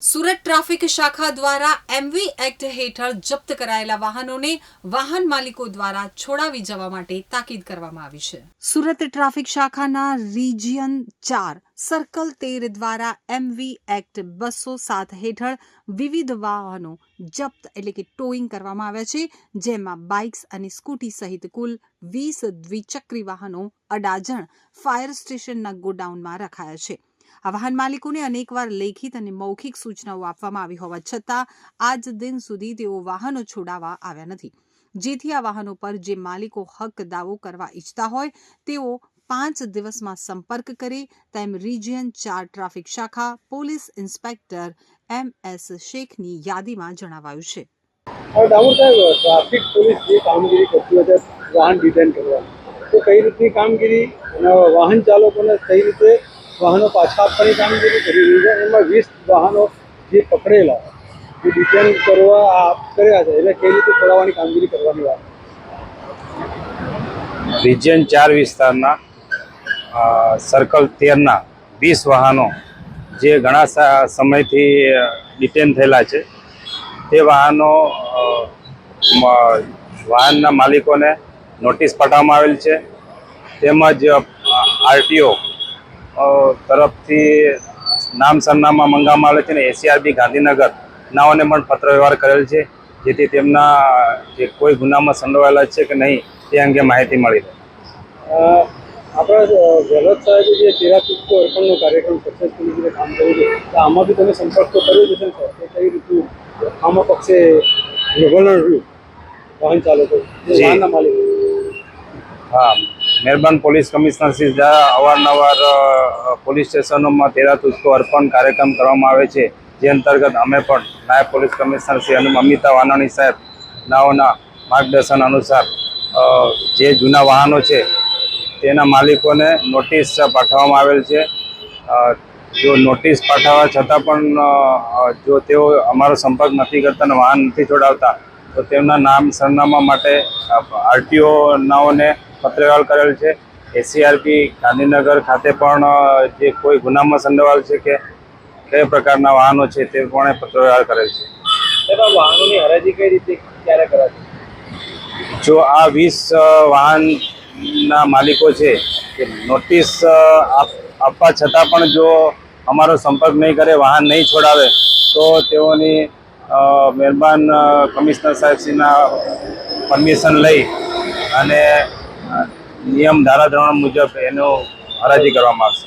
Surat traffic શાખા દ્વારા MV act હેઠળ જપ્ત કરાયેલા વાહનોને વાહન માલિકો દ્વારા છોડાવી જવા માટે તાકીદ કરવામાં આવી છે. સુરત ટ્રાફિક શાખાના રિજિયન ચાર સર્કલ તેર દ્વારા એમવી એક્ટ બસો સાત હેઠળ વિવિધ વાહનો જપ્ત એટલે કે ટોઈંગ કરવામાં આવ્યા છે, જેમાં બાઇક્સ અને સ્કૂટી સહિત કુલ વીસ દ્વિચક્રી વાહનો અડાજણ ફાયર સ્ટેશનના ગોડાઉનમાં રખાયા છે. આ વાહન માલિકોને અનેકવાર લેખિત અને મૌખિક સૂચનાઓ આપવામાં આવી હોવા છતાં, આજ દિન સુધી તેઓ વાહનો છોડાવવા આવ્યા નથી. જેથી આ વાહનો પર જે માલિકો હક દાવો કરવા ઈચ્છતા હોય, તેઓ પાંચ દિવસમાં સંપર્ક કરે. તેમ રિજિયન ચાર ટ્રાફિક શાખા પોલીસ ઇન્સ્પેક્ટર એમ એસ શેખની યાદીમાં જણાવાયું છે. ટ્રાફિક પોલીસ જે કામગીરી કરતી હોય વાહન ડિટેન કરવા તો કઈ રીતની કામગીરી વાહન ચાલકોને કઈ રીતે વાહનો પાછા આપવાની કામગીરી કરી રહી છે. એમાં વીસ વાહનો જે પકડેલા, જે ડિટેન કરવા કર્યા છે એને કઈ રીતે છોડાવવાની કામગીરી કરવાની વાત? રિજિયન ચાર વિસ્તારના સર્કલ તેરના વીસ વાહનો જે ઘણા સમયથી ડિટેન થયેલા છે. તે વાહનો વાહનના માલિકોને નોટિસ પાઠવવામાં આવેલ છે. તેમજ આરટીઓ તરફથી નામ સરનામા મંગાવવામાં આવે છે અને એસીઆરબી ગાંધીનગર નાઓને પણ પત્ર વ્યવહાર કરેલ છે જેથી તેમના જે કોઈ ગુનામાં સંડોવાયેલા છે કે નહીં તે અંગે માહિતી મળી રહે. આપણા ગેહલોત સાહેબે જે તેરા પુષ્પ અર્પણનો કાર્યક્રમ સક્સેસફુલી રીતે કામ કર્યું છે તો આમાં બી તમે સંપર્ક તો કર્યો છે સર? કે કઈ રીતનું આમાં પક્ષે વલણ રહ્યું વાહન ચાલકો વાહનના માલિકો? હા. મહેરબાન પોલીસ કમિશનર શ્રી દ્વારા અવારનવાર પોલીસ સ્ટેશનોમાં તેરા તુસ્કો અર્પણ કાર્યક્રમ કરવામાં આવે છે. જે અંતર્ગત અમે પણ નાયબ પોલીસ કમિશનર શ્રી અમિતા વાનાણી સાહેબ નાઓના માર્ગદર્શન અનુસાર જે જૂના વાહનો છે, તેના માલિકોને નોટિસ પાઠવવામાં આવેલ છે. જો નોટિસ પાઠવવા છતાં પણ જો તેઓ અમારો સંપર્ક નથી કરતા અને વાહન નથી છોડાવતા તો તેમના નામ, સરનામા માટે આરટીઓ નાઓને કરેલ છે. એસીઆરપી ગાંધીનગર ખાતે પણ જે કોઈ ગુનામાં સંડોવાયેલ છે કે કયા પ્રકારના વાહનો છે તે પણ પત્ર વ્યવહાર કરેલ છે. વાહનોની હરાજી કઈ રીતે ક્યારે કરાશે? જો આ વીસ વાહનના માલિકો છે કે નોટિસ આપ- આપવા છતાં પણ જો અમારો સંપર્ક નહીં કરે વાહન નહીં છોડાવે તો તેઓની મહેરબાન કમિશનર સાહેબશ્રીના પરમિશન લઈ અને નિયમ ધારાધોરણ મુજબ એનો હરાજી કરવામાં આવશે.